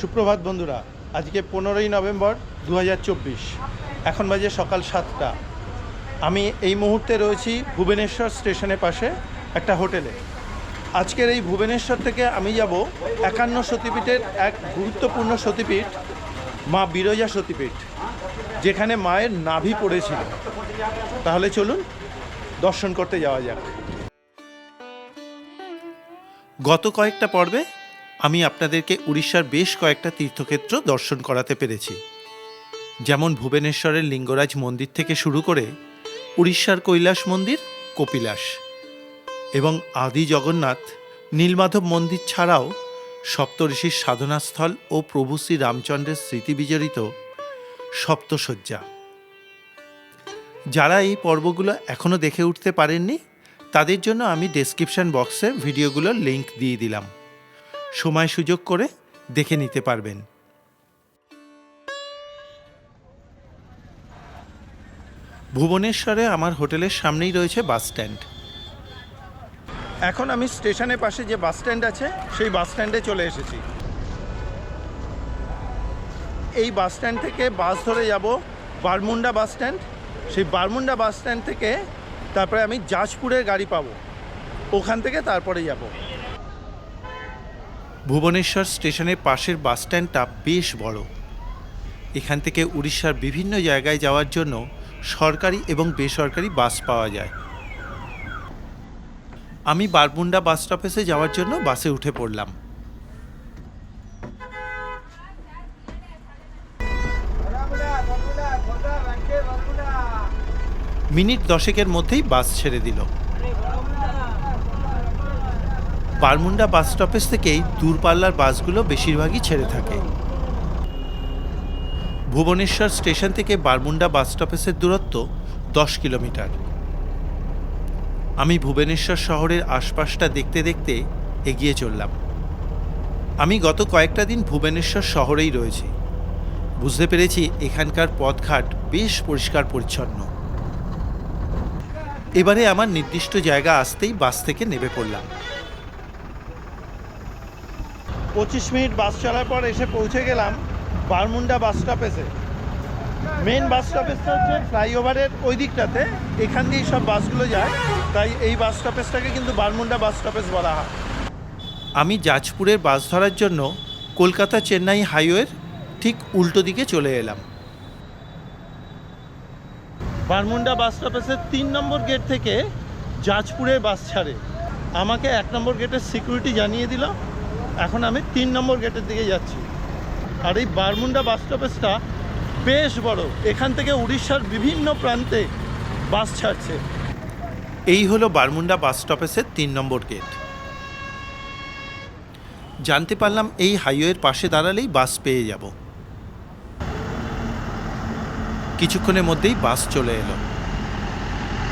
সুপ্রভাত বন্ধুরা, আজকে পনেরোই নভেম্বর দু হাজার চব্বিশ। এখন বাজে সকাল সাতটা। আমি এই মুহূর্তে রয়েছি ভুবনেশ্বর স্টেশনের পাশে একটা হোটেলে। আজকের এই ভুবনেশ্বর থেকে আমি যাব একান্ন সতীপীঠের এক গুরুত্বপূর্ণ সতীপীঠ, মা বিরজা সতীপীঠ, যেখানে মায়ের নাভি পড়েছিল। তাহলে চলুন, দর্শন করতে যাওয়া যাক। গত কয়েকটা পর্বে আমি আপনাদেরকে উড়িষ্যার বেশ কয়েকটা তীর্থক্ষেত্র দর্শন করাতে পেরেছি। যেমন ভুবনেশ্বরের লিঙ্গরাজ মন্দির থেকে শুরু করে উড়িষ্যার কৈলাস মন্দির, কপিলাস এবং আদি জগন্নাথ নীলমাধব মন্দির ছাড়াও সপ্তঋষির সাধনাস্থল ও প্রভু শ্রী রামচন্দ্রের স্মৃতি বিজড়িত সপ্তশয্যা যারা এই পর্বগুলো এখনও দেখে উঠতে পারেননি, তাদের জন্য আমি ডেসক্রিপশন বক্সে ভিডিওগুলোর লিংক দিয়ে দিলাম। সময় সুযোগ করে দেখে নিতে পারবেন। ভুবনেশ্বরে আমার হোটেলের সামনেই রয়েছে বাস স্ট্যান্ড। এখন আমি স্টেশনের পাশে যে বাস স্ট্যান্ড আছে, সেই বাস স্ট্যান্ডে চলে এসেছি। এই বাস স্ট্যান্ড থেকে বাস ধরে যাব বারমুন্ডা বাস স্ট্যান্ড। সেই বারমুন্ডা বাস স্ট্যান্ড থেকে তারপরে আমি জাজপুরের গাড়ি পাবো। ওখান থেকে তারপরে যাব। ভুবনেশ্বর স্টেশনের পাশের বাস স্ট্যান্ডটা বেশ বড়। এখান থেকে উড়িষ্যার বিভিন্ন জায়গায় যাওয়ার জন্য সরকারি এবং বেসরকারি বাস পাওয়া যায়। আমি বারমুন্ডা বাস স্টপেজে যাওয়ার জন্য বাসে উঠে পড়লাম। মিনিট দশেকের মধ্যেই বাস ছেড়ে দিল। বারমুন্ডা বাস স্টপেজ থেকেই দূরপাল্লার বাসগুলো বেশিরভাগই ছেড়ে থাকে। ভুবনেশ্বর স্টেশন থেকে বারমুন্ডা বাস স্টপেজের দূরত্ব দশ কিলোমিটার। আমি ভুবনেশ্বর শহরের আশপাশটা দেখতে দেখতে এগিয়ে চললাম। আমি গত কয়েকটা দিন ভুবনেশ্বর শহরেই রয়েছি। বুঝতে পেরেছি এখানকার পথঘাট বেশ পরিষ্কার পরিচ্ছন্ন। এবারে আমার নির্দিষ্ট জায়গা আসতেই বাস থেকে নেমে পড়লাম। পঁচিশ মিনিট বাস চলার পর এসে পৌঁছে গেলাম বারমুন্ডা বাস স্টপেজে। মেন বাস স্টপেজটা হচ্ছে ফ্লাইওভারের ওই দিকটাতে এখান দিয়েই সব বাসগুলো যায় তাই এই বাস স্টপেজটাকে কিন্তু বারমুন্ডা বাস স্টপেজ বলা হয়। আমি জাজপুরের বাস ধরার জন্য কলকাতা চেন্নাই হাইওয়ের ঠিক উল্টো দিকে চলে এলাম। বারমুন্ডা বাস স্টপেজের তিন নম্বর গেট থেকে জাজপুরের বাস ছাড়ে। আমাকে এক নম্বর গেটের সিকিউরিটি জানিয়ে দিল। এখন আমি তিন নম্বর গেটের দিকে যাচ্ছি। আর এই বারমুন্ডা বাস স্টপেজটা বেশ বড়। এখান থেকে উড়িষ্যার বিভিন্ন প্রান্তে বাস ছাড়ছে। এই হলো বারমুন্ডা বাস স্টপেজের তিন নম্বর গেট। জানতে পারলাম এই হাইওয়ের পাশে দাঁড়ালেই বাস পেয়ে যাব। কিছুক্ষণের মধ্যেই বাস চলে এলো।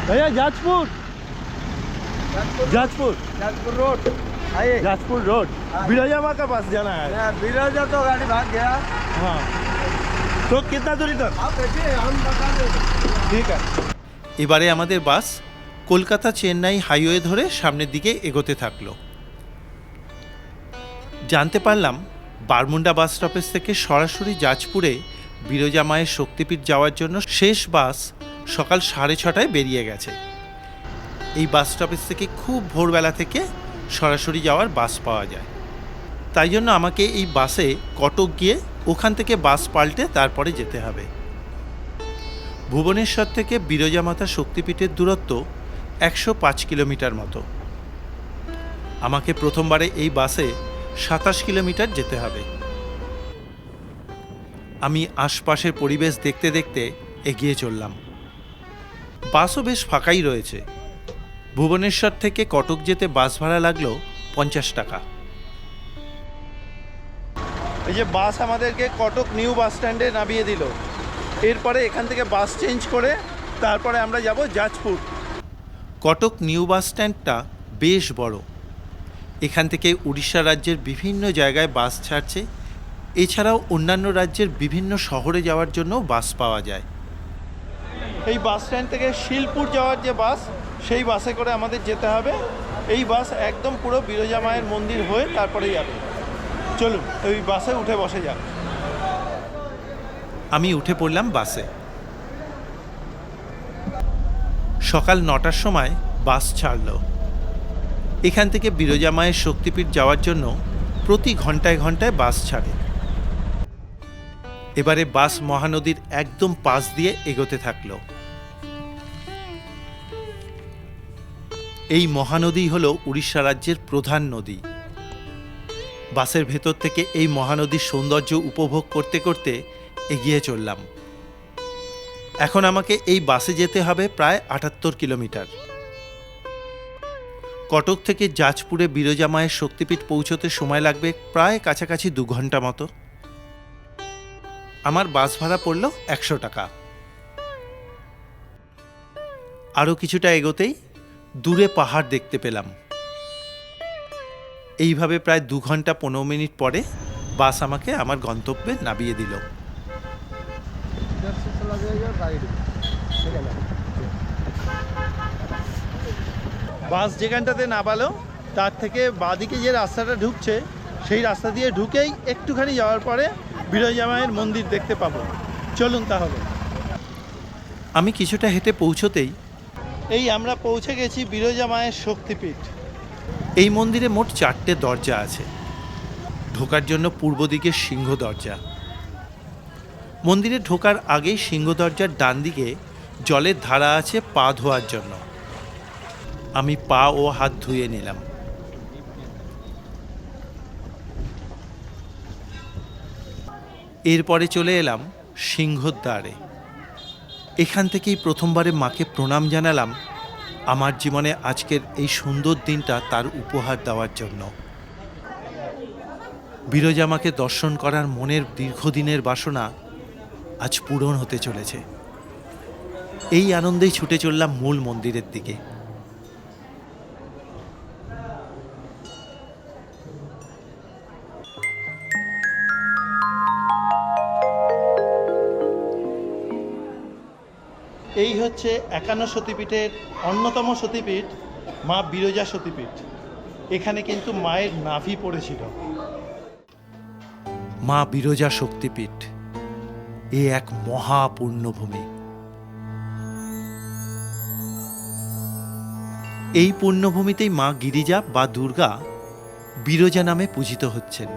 ভাইয়া যাজপুর। যাজপুর যাজপুর রোড। जाजपुर रोड बिरजा माँ का पास जाना है बिरजा तो गाड़ी भाग गया हाँ तो कितना दूरी तक आप देखिए हम बता देंगे ঠিক আছে এবারে আমাদের বাস কলকাতা চেন্নাই হাইওয়ে ধরে সামনের দিকে এগোতে থাকলো জানতে পারলাম বারমুন্ডা বাস স্টপেজ থেকে সরাসরি জাজপুরে বিরজা মায়ের শক্তিপীঠ যাওয়ার জন্য শেষ বাস সকাল সাড়ে ছটায় বেরিয়ে গেছে এই বাস স্টপেজ থেকে খুব ভোরবেলা থেকে সরাসরি যাওয়ার বাস পাওয়া যায়। তাই জন্য আমাকে এই বাসে কটক গিয়ে ওখান থেকে বাস পাল্টে তারপরে যেতে হবে। ভুবনেশ্বর থেকে বিরজা মাতা শক্তিপীঠের দূরত্ব একশো পাঁচ কিলোমিটার মতো। আমাকে প্রথমবারে এই বাসে সাতাশ কিলোমিটার যেতে হবে। আমি আশপাশের পরিবেশ দেখতে দেখতে এগিয়ে চললাম। বাসও বেশ ফাঁকাই রয়েছে। ভুবনেশ্বর থেকে কটক যেতে বাস ভাড়া লাগল পঞ্চাশ টাকা। এই যে বাস আমাদেরকে কটক নিউ বাস স্ট্যান্ডে নামিয়ে দিল। এরপরে এখান থেকে বাস চেঞ্জ করে তারপরে আমরা যাব জাজপুর কটক নিউ বাস স্ট্যান্ডটা বেশ বড়। এখান থেকে উড়িষ্যা রাজ্যের বিভিন্ন জায়গায় বাস ছাড়ছে। এছাড়াও অন্যান্য রাজ্যের বিভিন্ন শহরে যাওয়ার জন্য বাস পাওয়া যায়। এই বাস স্ট্যান্ড থেকে শিলপুর যাওয়ার যে বাস সেই বাসে করে আমাদের যেতে হবে। এই বাস একদম পুরো বিরজা মায়ের মন্দির হয়ে তারপরে যাবে। চলুন, ওই বাসে উঠে বসে যাক। আমি উঠে পড়লাম বাসে। সকাল নটার সময় বাস ছাড়ল। এখান থেকে বিরজা মায়ের শক্তিপীঠ যাওয়ার জন্য প্রতি ঘন্টায় ঘন্টায় বাস ছাড়ে। এবারে বাস মহানদীর একদম পাশ দিয়ে এগোতে থাকল। এই মহানদী হল উড়িষ্যা রাজ্যের প্রধান নদী। বাসের ভেতর থেকে এই মহানদীর সৌন্দর্য উপভোগ করতে করতে এগিয়ে চললাম। এখন আমাকে এই বাসে যেতে হবে প্রায় আটাত্তর কিলোমিটার। কটক থেকে জাজপুরে বিরজা মায়ের শক্তিপীঠ পৌঁছতে সময় লাগবে প্রায় কাছাকাছি দু ঘণ্টা মতো। আমার বাস ভাড়া পড়ল একশো টাকা। আরও কিছুটা এগোতেই দূরে পাহাড় দেখতে পেলাম। এইভাবে প্রায় দু ঘণ্টা পনেরো মিনিট পরে বাস আমাকে আমার গন্তব্যে নামিয়ে দিল। বাস যেখানটাতে নামালো তার থেকে বাঁদিকে যে রাস্তাটা ঢুকছে সেই রাস্তা দিয়ে ঢুকেই একটুখানি যাওয়ার পরে বিরজামায়ের মন্দির দেখতে পাবো। চলুন তাহলে। আমি কিছুটা হেঁটে পৌঁছতেই এই আমরা পৌঁছে গেছি বিরজা মায়ের শক্তিপীঠ। এই মন্দিরে মোট চারটে দরজা আছে। ঢোকার জন্য পূর্ব দিকে সিংহ দরজা। মন্দিরে ঢোকার আগেই সিংহ দরজার ডান দিকে জলের ধারা আছে পা ধোয়ার জন্য। আমি পা ও হাত ধুয়ে নিলাম। এরপরে চলে এলাম সিংহদ্বারে। এখান থেকেই প্রথমবারে মাকে প্রণাম জানালাম আমার জীবনে আজকের এই সুন্দর দিনটা তার উপহার দেওয়ার জন্য। বিরজামাকে দর্শন করার মনের দীর্ঘদিনের বাসনা আজ পূরণ হতে চলেছে। এই আনন্দেই ছুটে চললাম মূল মন্দিরের দিকে। হচ্ছে একান্ন সতীপীঠের অন্যতম সতীপীঠ মা বিরজা সতীপীঠ। এখানে কিন্তু মায়ের নাভি পড়েছিল। মা বিরজা শক্তিপীঠ, এ এক মহা পুণ্যভূমি এই পূর্ণভূমিতেই মা গিরিজা বা দুর্গা বিরজা নামে পূজিত হচ্ছেন।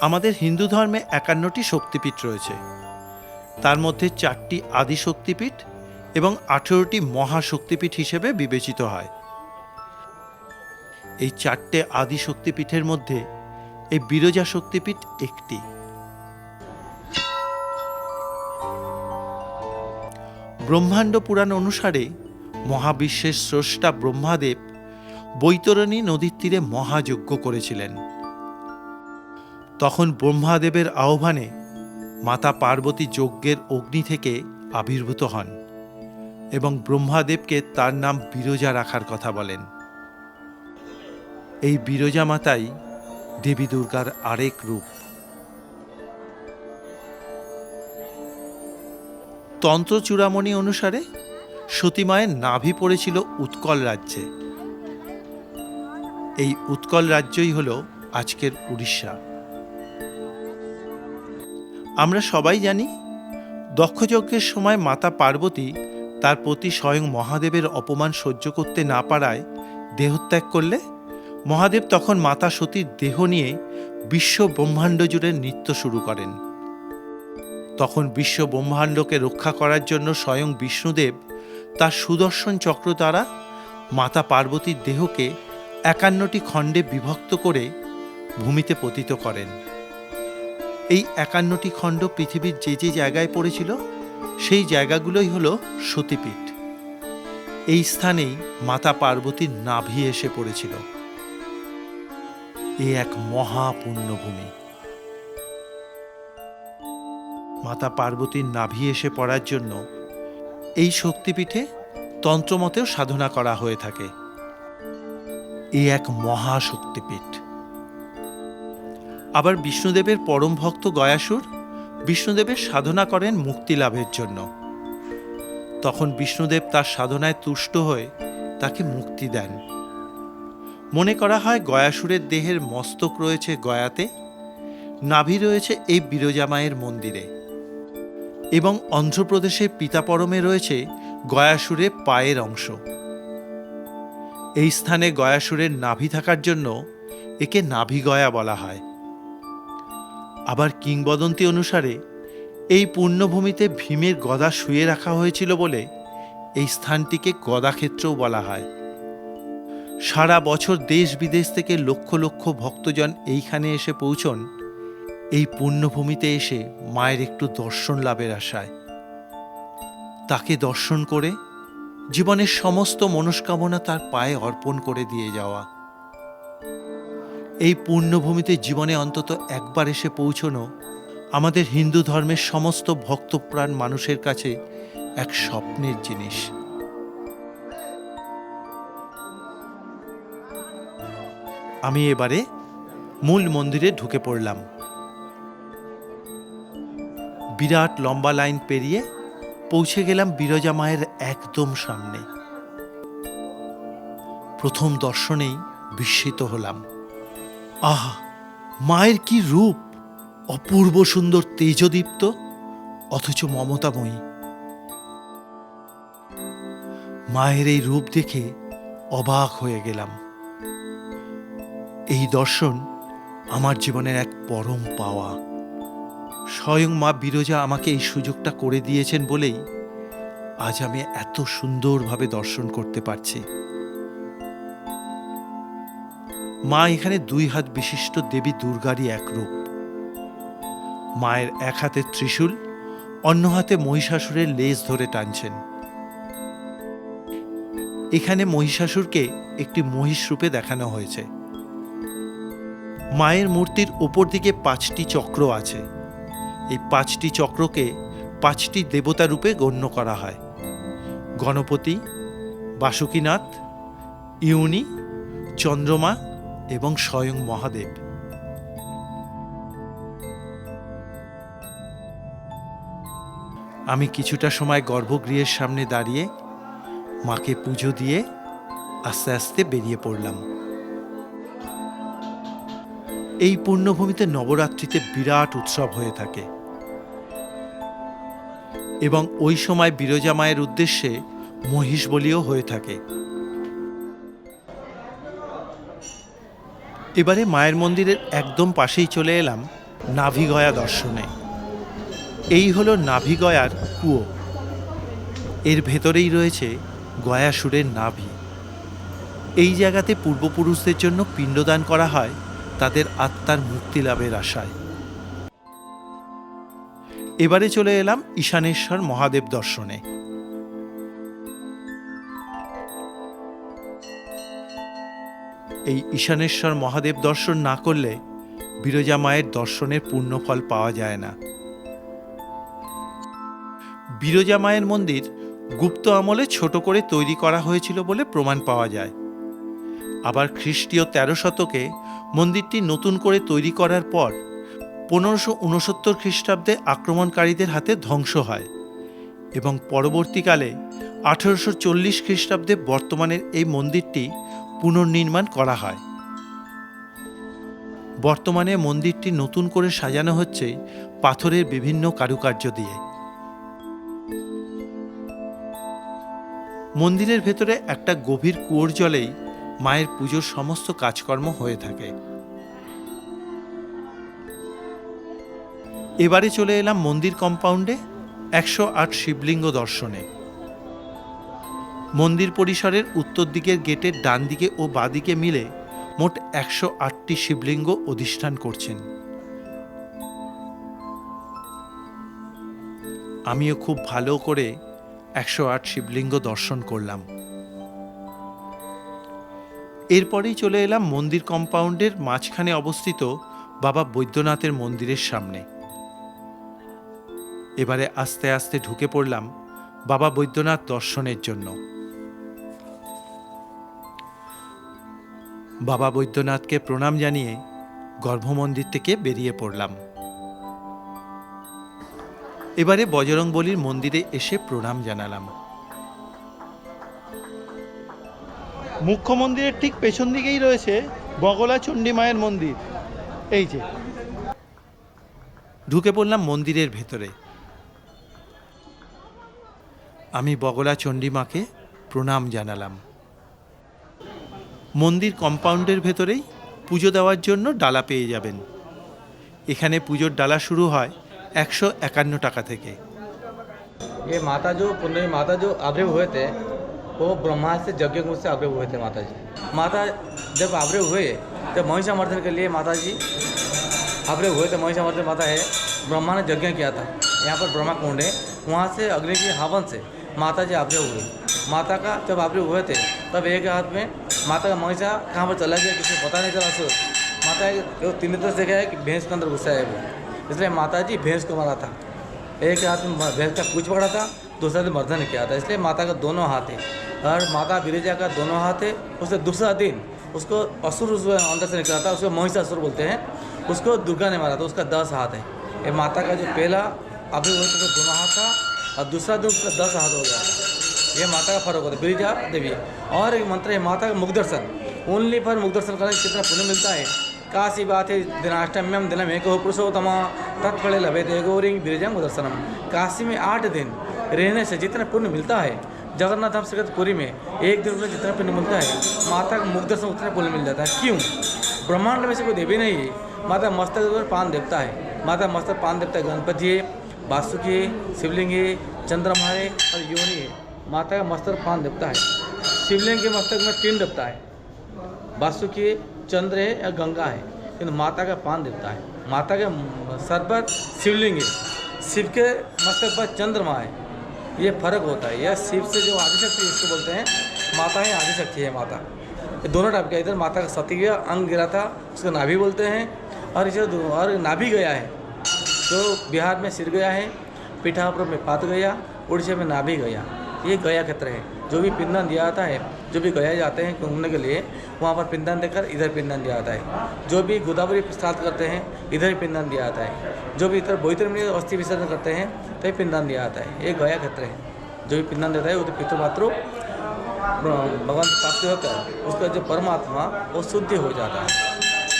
আমাদের হিন্দু ধর্মে একান্নটি শক্তিপীঠ রয়েছে। তার মধ্যে চারটি আদি শক্তিপীঠ এবং আঠেরোটি মহাশক্তিপীঠ হিসেবে বিবেচিত হয়। এই চারটে আদি শক্তিপীঠের মধ্যে এই বিরজা শক্তিপীঠ একটি। ব্রহ্মাণ্ড পুরাণ অনুসারে মহাবিশ্বের স্রষ্টা ব্রহ্মাদেব বৈতরণী নদীর তীরে মহাযজ্ঞ করেছিলেন। তখন ব্রহ্মাদেবের আহ্বানে মাতা পার্বতী যজ্ঞের অগ্নি থেকে আবির্ভূত হন এবং ব্রহ্মাদেবকে তার নাম বিরজা রাখার কথা বলেন। এই বিরজা মাতাই দেবী দুর্গার আরেক রূপ। তন্ত্র চূড়ামণি অনুসারে সতীমায়ের নাভি পড়েছিল উৎকল রাজ্যে। এই উৎকল রাজ্যই হল আজকের উড়িষ্যা। আমরা সবাই জানি দক্ষযজ্ঞের সময় মাতা পার্বতী তার প্রতি স্বয়ং মহাদেবের অপমান সহ্য করতে না পারায় দেহত্যাগ করলে, মহাদেব তখন মাতা সতীর দেহ নিয়ে বিশ্ব ব্রহ্মাণ্ড জুড়ে নৃত্য শুরু করেন। তখন বিশ্ব ব্রহ্মাণ্ডকে রক্ষা করার জন্য স্বয়ং বিষ্ণুদেব তার সুদর্শন চক্র দ্বারা মাতা পার্বতীর দেহকে একান্নটি খণ্ডে বিভক্ত করে ভূমিতে পতিত করেন। এই একান্নটি খণ্ড পৃথিবীর যে যে জায়গায় পড়েছিল, সেই জায়গাগুলোই হলো সতীপীঠ। এই স্থানেই মাতা পার্বতীর নাভি এসে পড়েছিল। এ এক মহা পুণ্যভূমি মাতা পার্বতীর নাভি এসে পড়ার জন্য এই শক্তিপীঠে তন্ত্রমতেও সাধনা করা হয়ে থাকে। এ এক মহা শক্তিপীঠ আবার বিষ্ণুদেবের পরম ভক্ত গয়াসুর বিষ্ণুদেবের সাধনা করেন মুক্তি লাভের জন্য। তখন বিষ্ণুদেব তার সাধনায় তুষ্ট হয়ে তাকে মুক্তি দেন। মনে করা হয় গয়াসুরের দেহের মস্তক রয়েছে গয়াতে, নাভি রয়েছে এই বিরজা মায়ের মন্দিরে এবং অন্ধ্রপ্রদেশের পিতাপরমে রয়েছে গয়াসুরের পায়ের অংশ। এই স্থানে গয়াসুরের নাভি থাকার জন্য একে নাভি গয়া বলা হয়। আবার কিংবদন্তি অনুসারে, এই পুণ্যভূমিতে ভীমের গদা শুয়ে রাখা হয়েছিল বলে এই স্থানটিকে গদাক্ষেত্রও বলা হয়। সারা বছর দেশ বিদেশ থেকে লক্ষ লক্ষ ভক্তজন এইখানে এসে পৌঁছন, এই পুণ্যভূমিতে এসে মায়ের একটু দর্শন লাভের আশায়। তাকে দর্শন করে জীবনের সমস্ত মনস্কামনা তার পায়ে অর্পণ করে দিয়ে যাওয়া। এই পুণ্যভূমিতে জীবনে অন্তত একবার এসে পৌঁছনো আমাদের হিন্দু ধর্মের সমস্ত ভক্তপ্রাণ মানুষের কাছে এক স্বপ্নের জিনিস। আমি এবারে মূল মন্দিরে ঢুকে পড়লাম। বিরাট লম্বা লাইন পেরিয়ে পৌঁছে গেলাম বিরজা মায়ের একদম সামনে। প্রথম দর্শনেই বিস্মিত হলাম। আহা, মায়ের কি রূপ? অপূর্ব সুন্দর তেজদীপ্ত, অথচ মমতাময়ী। মায়ের এই রূপ দেখে অবাক হয়ে গেলাম। এই দর্শন আমার জীবনের এক পরম পাওয়া। স্বয়ং মা বিরজা আমাকে এই সুযোগটা করে দিয়েছেন বলেই আজ আমি এত সুন্দরভাবে দর্শন করতে পারছি। মা এখানে দুই হাত বিশিষ্ট দেবী দুর্গারই এক রূপ। মায়ের এক হাতে ত্রিশূল, অন্য হাতে মহিষাসুরের লেজ ধরে টানছেন। এখানে মহিষাসুরকে একটি মহিষ রূপে দেখানো হয়েছে। মায়ের মূর্তির ওপর দিকে পাঁচটি চক্র আছে। এই পাঁচটি চক্রকে পাঁচটি দেবতা রূপে গণ্য করা হয়। গণপতি, বাসুকীনাথ, ইউনি, চন্দ্রমা এবং স্বয়ং মহাদেব। আমি কিছুটা সময় গর্ভগৃহের সামনে দাঁড়িয়ে মাকে পুজো দিয়ে আস্তে আস্তে বেরিয়ে পড়লাম। এই পূর্ণভূমিতে নবরাত্রিতে বিরাট উৎসব হয়ে থাকে। এবং ওই সময় বিরজা মায়ের উদ্দেশ্যে মহিষ বলিও হয়ে থাকে। এবারে মায়ের মন্দিরের একদম পাশেই চলে এলাম নাভিগয়া দর্শনে। এই হলো নাভিগয়ার কুয়ো। এর ভেতরেই রয়েছে গয়াসুরের নাভি। এই জায়গাতে পূর্বপুরুষদের জন্য পিণ্ডদান করা হয়, তাদের আত্মার মুক্তি লাভের আশায়। এবারে চলে এলাম ঈশানেশ্বর মহাদেব দর্শনে। এই ঈশানেশ্বর মহাদেব দর্শন না করলে বিরজা মায়ের দর্শনের পূর্ণফল পাওয়া যায় না। বিরজা মায়ের মন্দির গুপ্ত আমলে ছোট করে তৈরি করা হয়েছিল বলে প্রমাণ পাওয়া যায়। আবার খ্রিস্টীয় তেরো শতকে মন্দিরটি নতুন করে তৈরি করার পর পনেরোশো উনসত্তর খ্রিস্টাব্দে আক্রমণকারীদের হাতে ধ্বংস হয় এবং পরবর্তীকালে আঠেরোশো চল্লিশ খ্রিস্টাব্দে বর্তমানের এই মন্দিরটি পুনর্নির্মাণ করা হয়। বর্তমানে মন্দিরটি নতুন করে সাজানো হচ্ছে পাথরের বিভিন্ন কারুকার্য দিয়ে। মন্দিরের ভেতরে একটা গভীর কুয়োর জলেই মায়ের পুজোর সমস্ত কাজকর্ম হয়ে থাকে। এবারে চলে এলাম মন্দির কম্পাউন্ডে একশো আট শিবলিঙ্গ দর্শনে। মন্দির পরিসরের উত্তর দিকের গেটের ডান দিকে ও বাদিকে মিলে মোট একশো আটটি শিবলিঙ্গ অধিষ্ঠান করছেন। আমিও খুব ভালো করে একশো আট শিবলিঙ্গ দর্শন করলাম। এরপরেই চলে এলাম মন্দির কম্পাউন্ডের মাঝখানে অবস্থিত বাবা বৈদ্যনাথের মন্দিরের সামনে। এবারে আস্তে আস্তে ঢুকে পড়লাম বাবা বৈদ্যনাথ দর্শনের জন্য। বাবা বৈদ্যনাথকে প্রণাম জানিয়ে গর্ভমন্দির থেকে বেরিয়ে পড়লাম। এবারে বজরংবলির মন্দিরে এসে প্রণাম জানালাম। মুখ্য মন্দিরের ঠিক পেছন দিকেই রয়েছে বগলা চণ্ডী মায়ের মন্দির। এই যে। ঢুকে পড়লাম মন্দিরের ভেতরে। আমি বগলা চণ্ডী মাকে প্রণাম জানালাম। মন্দির কম্পাউন্ডের ভেতরেই পুজো দেওয়ার জন্য ডালা পেয়ে যাবেন এখানে পুজোর ডালা শুরু হয় একশো একান্ন টাকা থেকে ये माता जो पुनरी माता जो आविर्भ हुए थे वो ब्रह्मा से यज्ञ कुंड से आविर्भ हुए थे माता जी माता जब आविर्भ हुए तो महिषामर्दन के लिए माता जी आविर्भ हुए थे महिषामर्दन माता है ब्रह्मा ने यज्ञ किया था यहाँ पर ब्रह्मा कुंड है वहाँ से अग्नि के हवन से माता जी आविर्भ हुए माता का जब आविर्भ हुए थे तब एक हाथ में माता का महिषा कहाँ पर चला गया किसी पता नहीं चला, सो। माता को तीन तरह देखा है कि भैंस के अंदर गुस्सा है वो। इसलिए माता जी भैंस को मारा था। एक हाथ में भैंस का पूछ पड़ा था, दूसरा दिन मर्दन किया था। इसलिए माता का दोनों हाथ है। और माता बिरजा का दोनों हाथ है। उससे दूसरा दिन उसको असुर अंदर से निकला था, उसको महिषासुर बोलते हैं। उसको दुर्गा ने मारा था, उसका दस हाथ है। ये माता का जो पहला अभी तो दोनों हाथ था, और दूसरा दिन उसका दस हाथ हो गया था। ये माता का फ़र्क होता है। बिरजा, देवी। और एक मंत्र है, माता का मुख दर्शन ओनली फॉर मुख दर्शन करने कितना पुण्य मिलता है। काशी बात है, दिनाष्टम्यम दिनम एक पुरुषोत्तम। तत्फले लभे थे गौरी बिरजंग दर्शनम काशी में आठ दिन रहने से जितना पुण्य मिलता है, जगन्नाथ धाम श्रीगत पुरी में एक दिन में जितना पुण्य मिलता है, माता का मुख दर्शन उतना पुण्य मिल जाता है। क्यों? ब्रह्मांड में से कोई देवी नहीं है। माता मस्तक पर पान देवता है। माता मस्तक पान देवता गणपति है, वासुकी है, शिवलिंग है, चंद्रमा है और योनि है। माता का मस्तक पान देवता है। शिवलिंग के मस्तक में तीन देवता है। वासुकी चंद्र है या गंगा है किंतु माता का पान देवता है। माता के सर पर शिवलिंग है। शिव के मस्तक पर चंद्रमा है। ये फ़र्क होता है। यह शिव से जो आदिशक्ति इसको बोलते हैं, माता है आदिशक्ति है माता। दोनों टाइप का, इधर माता का सती गया, अंग गिरा था, उसको नाभि बोलते हैं। और इसे और नाभि गया है। तो बिहार में सिर गया है, पिठापुर में पात गया, उड़ीसा में नाभि गया। ये गया क्षेत्र है जो भी पिंडन दिया जाता है जो भी गया जाते हैं घूमने के लिए वहाँ पर पिंडन देकर इधर पिंडन दिया जाता है जो भी गोदावरी श्राद्ध करते हैं इधर ही पिंडन दिया जाता है जो भी इधर बोईतर में अस्थि विसर्जन करते हैं तो ये पिंडन दिया जाता है ये गया क्षेत्र है जो भी पिंडन देता है वो तो पितृमातृ भगवान की प्राप्ति होकर उसका जो परमात्मा वो शुद्ध हो जाता है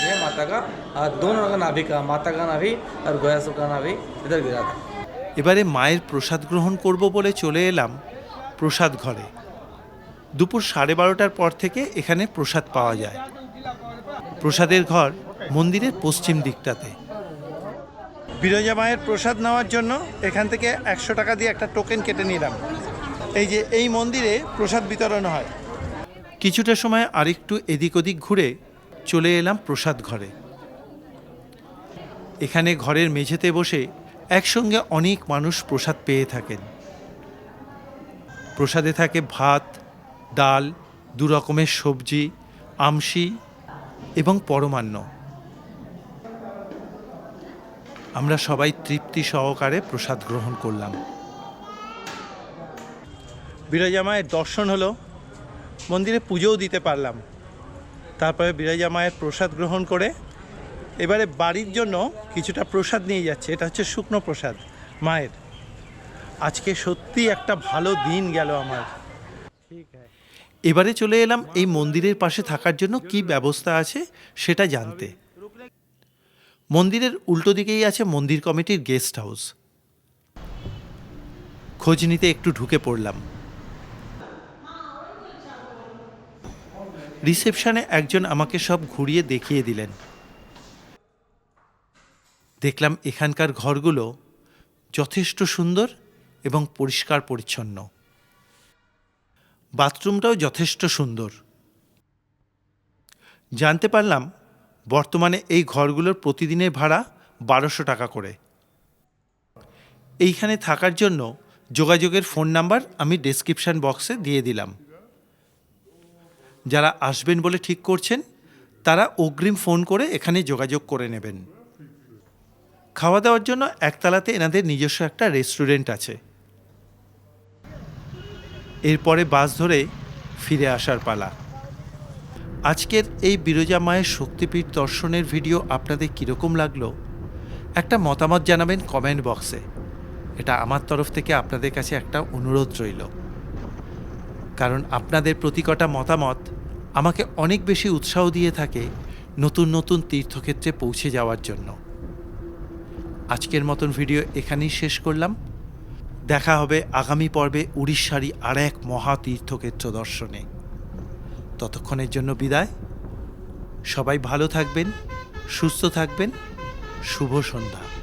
ये माता का और दोनों का नाभि का माता का नाभि और गयासु का नाभि इधर गिरा था এবারে মায়ের প্রসাদ গ্রহণ করব বলে চলে এলাম প্রসাদ ঘরে। দুপুর সাড়ে বারোটার পর থেকে এখানে প্রসাদ পাওয়া যায়। প্রসাদের ঘর মন্দিরের পশ্চিম দিকটাতে। বিরজা মায়ের প্রসাদ নেওয়ার জন্য এখান থেকে একশো টাকা দিয়ে একটা টোকেন কেটে নিলাম। এই যে এই মন্দিরে প্রসাদ বিতরণ হয়। কিছুটা সময় আরেকটু এদিক ওদিক ঘুরে চলে এলাম প্রসাদ ঘরে। এখানে ঘরের মেঝেতে বসে একসঙ্গে অনেক মানুষ প্রসাদ পেয়ে থাকেন। প্রসাদে থাকে ভাত, ডাল, দু রকমের সবজি, আমশি এবং পরমান্ন। আমরা সবাই তৃপ্তি সহকারে প্রসাদ গ্রহণ করলাম। বিরাজামায়ের দর্শন হলো, মন্দিরে পুজোও দিতে পারলাম। তারপরে বিরজা মায়ের প্রসাদ গ্রহণ করে এবারে বাড়ির জন্য কিছুটা প্রসাদ নিয়ে যাচ্ছে। এটা হচ্ছে শুকনো প্রসাদ, মায়ের। আজকে সত্যি একটা ভালো দিন গেল আমার। এবারে চলে এলাম এই মন্দিরের পাশে থাকার জন্য কি ব্যবস্থা আছে সেটা জানতে। মন্দিরের উল্টো দিকেই আছে মন্দির কমিটির গেস্ট হাউস। খোঁজ নিতে একটু ঢুকে পড়লাম। রিসেপশনে একজন আমাকে সব ঘুরিয়ে দেখিয়ে দিলেন। দেখলাম এখানকার ঘরগুলো যথেষ্ট সুন্দর এবং পরিষ্কার পরিচ্ছন্ন। বাথরুমটাও যথেষ্ট সুন্দর। জানতে পারলাম, বর্তমানে এই ঘরগুলোর প্রতিদিনের ভাড়া বারোশো টাকা করে। এইখানে থাকার জন্য যোগাযোগের ফোন নাম্বার আমি ডেসক্রিপশন বক্সে দিয়ে দিলাম। যারা আসবেন বলে ঠিক করছেন, তারা অগ্রিম ফোন করে এখানে যোগাযোগ করে নেবেন। খাওয়া দাওয়ার জন্য একতলাতে এনাদের নিজস্ব একটা রেস্টুরেন্ট আছে। এরপরে বাস ধরে ফিরে আসার পালা। আজকের এই বিরজা মায়ের শক্তিপীঠ দর্শনের ভিডিও আপনাদের কীরকম লাগল? একটা মতামত জানাবেন কমেন্ট বক্সে। এটা আমার তরফ থেকে আপনাদের কাছে একটা অনুরোধ রইল। কারণ আপনাদের প্রতি কটা মতামত আমাকে অনেক বেশি উৎসাহ দিয়ে থাকে নতুন নতুন তীর্থক্ষেত্রে পৌঁছে যাওয়ার জন্য। আজকের মতন ভিডিও এখানেই শেষ করলাম। দেখা হবে আগামী পর্বে উড়িষ্যারই আর এক মহাতীর্থক্ষেত্র দর্শনে। ততক্ষণের জন্য বিদায়। সবাই ভালো থাকবেন, সুস্থ থাকবেন। শুভ সন্ধ্যা।